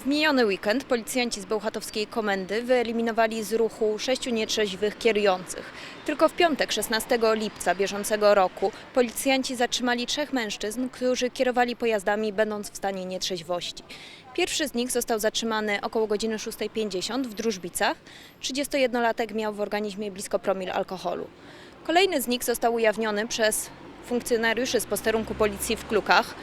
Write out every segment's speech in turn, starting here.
W miniony weekend policjanci z Bełchatowskiej Komendy wyeliminowali z ruchu sześciu nietrzeźwych kierujących. Tylko w piątek 16 lipca bieżącego roku policjanci zatrzymali trzech mężczyzn, którzy kierowali pojazdami będąc w stanie nietrzeźwości. Pierwszy z nich został zatrzymany około godziny 6.50 w Drużbicach. 31-latek miał w organizmie blisko promil alkoholu. Kolejny z nich został ujawniony przez funkcjonariuszy z posterunku policji w Klukach.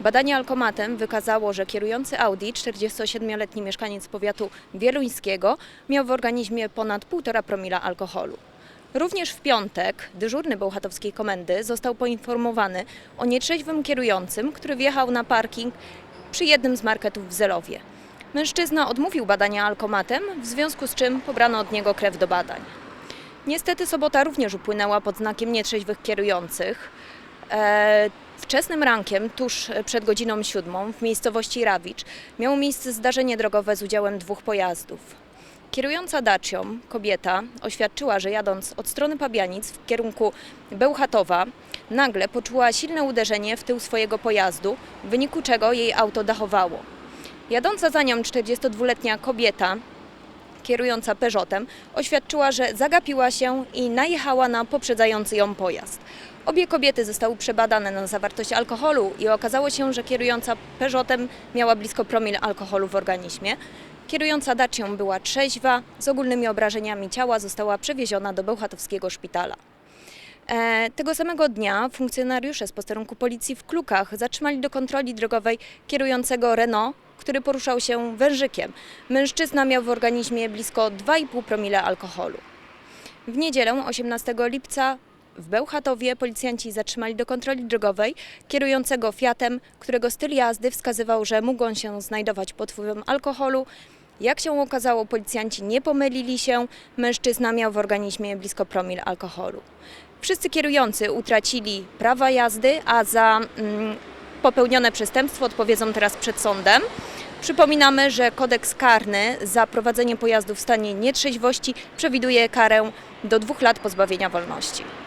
Badanie alkomatem wykazało, że kierujący Audi, 47-letni mieszkaniec powiatu wieluńskiego, miał w organizmie ponad 1,5 promila alkoholu. Również w piątek dyżurny Bełchatowskiej Komendy został poinformowany o nietrzeźwym kierującym, który wjechał na parking przy jednym z marketów w Zelowie. Mężczyzna odmówił badania alkomatem, w związku z czym pobrano od niego krew do badań. Niestety sobota również upłynęła pod znakiem nietrzeźwych kierujących. E, wczesnym rankiem, tuż przed godziną siódmą, w miejscowości Rawicz, miało miejsce zdarzenie drogowe z udziałem dwóch pojazdów. Kierująca Dacią, kobieta, oświadczyła, że jadąc od strony Pabianic w kierunku Bełchatowa, nagle poczuła silne uderzenie w tył swojego pojazdu, w wyniku czego jej auto dachowało. Jadąca za nią 42-letnia kobieta kierująca Peugeotem, oświadczyła, że zagapiła się i najechała na poprzedzający ją pojazd. Obie kobiety zostały przebadane na zawartość alkoholu i okazało się, że kierująca Peugeotem miała blisko promil alkoholu w organizmie. Kierująca Dacią była trzeźwa, z ogólnymi obrażeniami ciała została przewieziona do Bełchatowskiego szpitala. E, Tego samego dnia funkcjonariusze z posterunku policji w Klukach zatrzymali do kontroli drogowej kierującego Renault, który poruszał się wężykiem. Mężczyzna miał w organizmie blisko 2,5 promile alkoholu. W niedzielę 18 lipca w Bełchatowie policjanci zatrzymali do kontroli drogowej kierującego Fiatem, którego styl jazdy wskazywał, że mógł on się znajdować pod wpływem alkoholu. Jak się okazało, policjanci nie pomylili się. Mężczyzna miał w organizmie blisko promil alkoholu. Wszyscy kierujący utracili prawa jazdy, a za mm, popełnione przestępstwo odpowiedzą teraz przed sądem. Przypominamy, że kodeks karny za prowadzenie pojazdu w stanie nietrzeźwości przewiduje karę do dwóch lat pozbawienia wolności.